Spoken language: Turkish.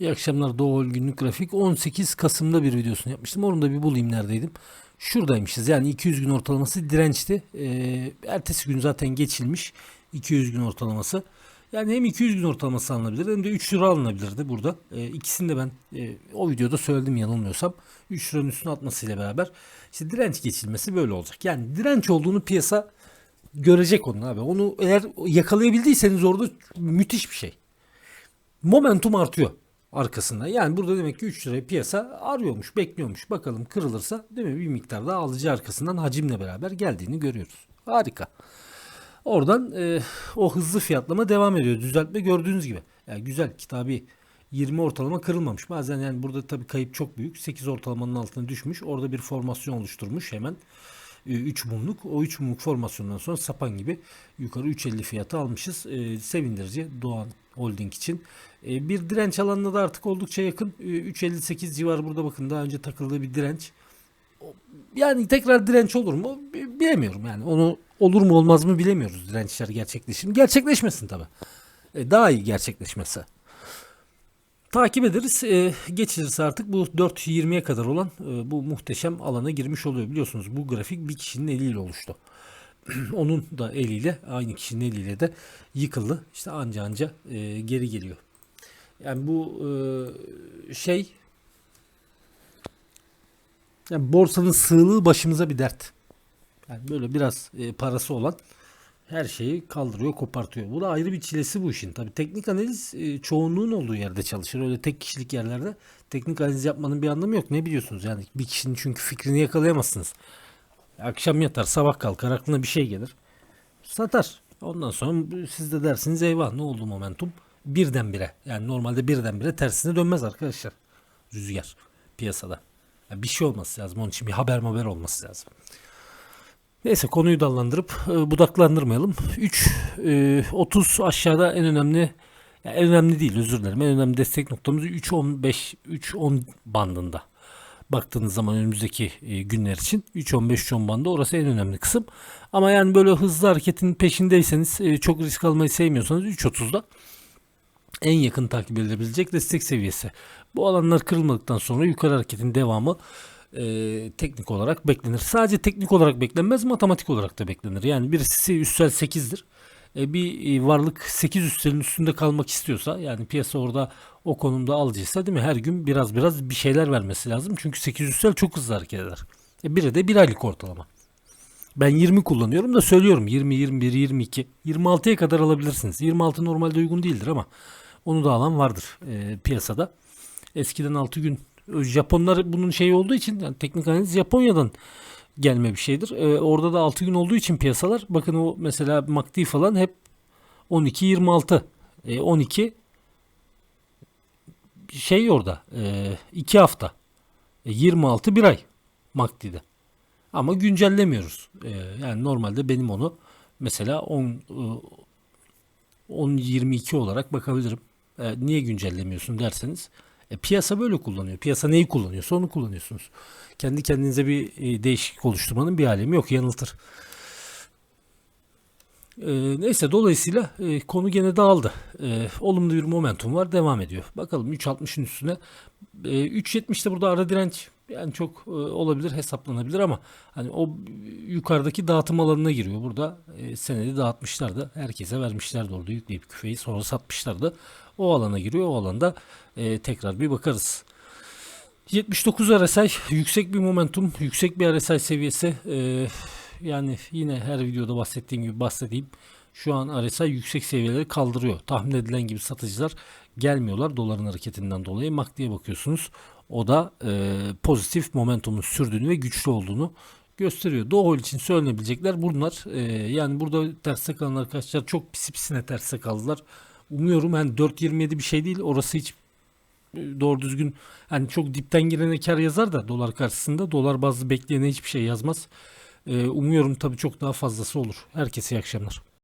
İyi akşamlar Doğu günlük grafik. 18 Kasım'da bir videosunu yapmıştım. Onu da bir bulayım neredeydim. Şuradaymışız. Yani 200 gün ortalaması dirençti. Ee, ertesi gün zaten geçilmiş. 200 gün ortalaması. Yani hem 200 gün ortalaması alınabilir hem de 3 lira alınabilirdi burada. Ee, ikisini de ben e, o videoda söyledim yanılmıyorsam. 3 liranın üstüne atmasıyla beraber. işte direnç geçilmesi böyle olacak. Yani direnç olduğunu piyasa görecek onun abi. Onu eğer yakalayabildiyseniz orada müthiş bir şey momentum artıyor arkasında. Yani burada demek ki 3 lirayı piyasa arıyormuş, bekliyormuş. Bakalım kırılırsa değil mi bir miktar daha alıcı arkasından hacimle beraber geldiğini görüyoruz. Harika. Oradan e, o hızlı fiyatlama devam ediyor. Düzeltme gördüğünüz gibi. Yani güzel kitabi 20 ortalama kırılmamış. Bazen yani burada tabii kayıp çok büyük. 8 ortalamanın altına düşmüş. Orada bir formasyon oluşturmuş hemen. 3 mumluk. O 3 mumluk formasyondan sonra sapan gibi yukarı 3.50 fiyatı almışız. E, sevindirici Doğan Holding için. E, bir direnç alanına da artık oldukça yakın. E, 3.58 civarı burada bakın daha önce takıldığı bir direnç. Yani tekrar direnç olur mu? Bi- Bilemiyorum yani. Onu olur mu olmaz mı bilemiyoruz dirençler gerçekleşir? Gerçekleşmesin tabii. E, daha iyi gerçekleşmesi. Takip ederiz. E, geçilirse artık bu 4.20'ye kadar olan e, bu muhteşem alana girmiş oluyor. Biliyorsunuz bu grafik bir kişinin eliyle oluştu. Onun da eliyle aynı kişinin eliyle de yıkıldı. İşte anca anca e, geri geliyor. Yani bu e, şey yani borsanın sığlığı başımıza bir dert. Yani böyle biraz e, parası olan her şeyi kaldırıyor, kopartıyor. Bu da ayrı bir çilesi bu işin. Tabii teknik analiz e, çoğunluğun olduğu yerde çalışır. Öyle tek kişilik yerlerde teknik analiz yapmanın bir anlamı yok. Ne biliyorsunuz yani bir kişinin çünkü fikrini yakalayamazsınız. Akşam yatar, sabah kalkar, aklına bir şey gelir. Satar. Ondan sonra siz de dersiniz eyvah ne oldu momentum? Birdenbire. Yani normalde birdenbire tersine dönmez arkadaşlar. Rüzgar piyasada. Yani bir şey olması lazım. Onun için bir haber haber olması lazım. Neyse konuyu dallandırıp e, budaklandırmayalım. 3 e, 30 aşağıda en önemli ya en önemli değil özür dilerim. En önemli destek noktamız 3.15 3.10 bandında. Baktığınız zaman önümüzdeki e, günler için 3.15 3.10 bandı orası en önemli kısım. Ama yani böyle hızlı hareketin peşindeyseniz e, çok risk almayı sevmiyorsanız 3.30'da en yakın takip edilebilecek destek seviyesi. Bu alanlar kırılmadıktan sonra yukarı hareketin devamı e, teknik olarak beklenir. Sadece teknik olarak beklenmez, matematik olarak da beklenir. Yani birisi üstel 8'dir. E, bir e, varlık 8 üstelin üstünde kalmak istiyorsa yani piyasa orada o konumda alıcıysa değil mi? Her gün biraz biraz bir şeyler vermesi lazım. Çünkü 8 üstel çok hızlı hareket eder. E, biri de bir aylık ortalama. Ben 20 kullanıyorum da söylüyorum 20, 21, 22, 26'ya kadar alabilirsiniz. 26 normalde uygun değildir ama onu da alan vardır e, piyasada. Eskiden 6 gün Japonlar bunun şeyi olduğu için yani teknik analiz Japonya'dan gelme bir şeydir. E, orada da 6 gün olduğu için piyasalar bakın o mesela MACD falan hep 12 26 e, 12 şey orada 2 hafta e, 26 bir ay MACD'de. Ama güncellemiyoruz. E, yani normalde benim onu mesela 10 e, 10-22 olarak bakabilirim. E, niye güncellemiyorsun derseniz e, piyasa böyle kullanıyor. Piyasa neyi kullanıyorsa onu kullanıyorsunuz. Kendi kendinize bir e, değişiklik oluşturmanın bir alemi yok. Yanıltır. E, neyse dolayısıyla e, konu gene dağıldı. E, olumlu bir momentum var. Devam ediyor. Bakalım 3.60'ın üstüne. E, 3.70'de burada ara direnç yani çok e, olabilir hesaplanabilir ama hani o yukarıdaki dağıtım alanına giriyor. Burada e, senedi dağıtmışlardı. Herkese vermişlerdi orada yükleyip küfeyi sonra satmışlardı. O alana giriyor. O alanda e, tekrar bir bakarız. 79 RSI yüksek bir momentum, yüksek bir RSI seviyesi. E, yani yine her videoda bahsettiğim gibi bahsedeyim. Şu an RSI yüksek seviyeleri kaldırıyor. Tahmin edilen gibi satıcılar gelmiyorlar doların hareketinden dolayı. MACD'ye bakıyorsunuz. O da e, pozitif momentumun sürdüğünü ve güçlü olduğunu gösteriyor. Doğu için söylenebilecekler bunlar. E, yani burada terste kalan arkadaşlar çok pis pisine terste kaldılar. Umuyorum hani 4.27 bir şey değil. Orası hiç e, doğru düzgün hani çok dipten girene kar yazar da dolar karşısında dolar bazlı bekleyene hiçbir şey yazmaz. E, umuyorum tabii çok daha fazlası olur. Herkese iyi akşamlar.